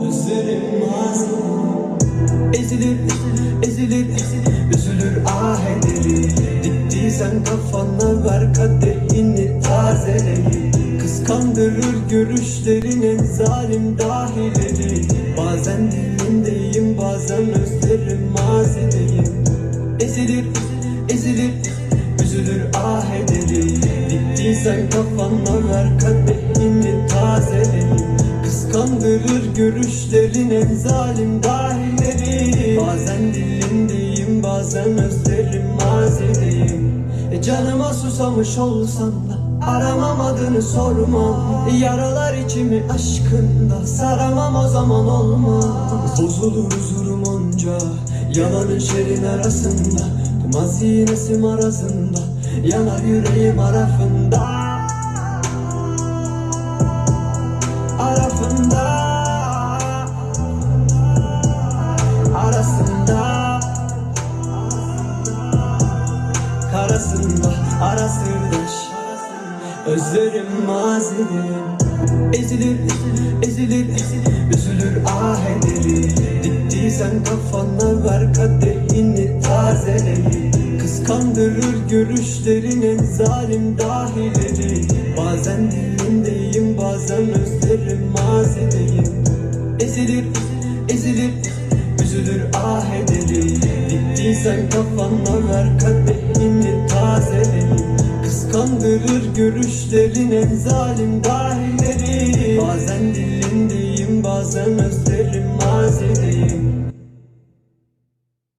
Özlerim mazi Ezilir, ezilir, üzülür ah ederim Diktiysen kafana ver kadehini tazeleyin Kıskandırır görüşlerin en zalim dahileri Bazen dilindeyim bazen özlerim mazideyim Ezilir, ezilir, üzülür ah ederim Diktiysen kafana ver kadehini tazeleyin Kıskandırır görüşlerin en zalim dahileri. Bazen dilindeyim bazen özlerim mazideyim. E Canıma susamış olsam da Aramam adını sorma Yaralar içimi aşkında Saramam o zaman olmaz Bozulur huzurum onca Yalanın şerin arasında. Tüm hazinesim arasında Yanar yüreğim Arafında Karasında ara sırdaş Özlerim mazilim Ezilir, ezilir, üzülür ah ederim. Diktiysen kafana ver kadehini tazeleyin Kıskandırır görüşlerin en zalim dahileri. Bazen dilindeyim bazen özlerim mazideyim Ezilir, ezilir, üzülür ah ederim. Diktiysen kafana ver kadehini görüşlerin en zalim dahileri. Bazen dilindeyim bazen özlerim mazi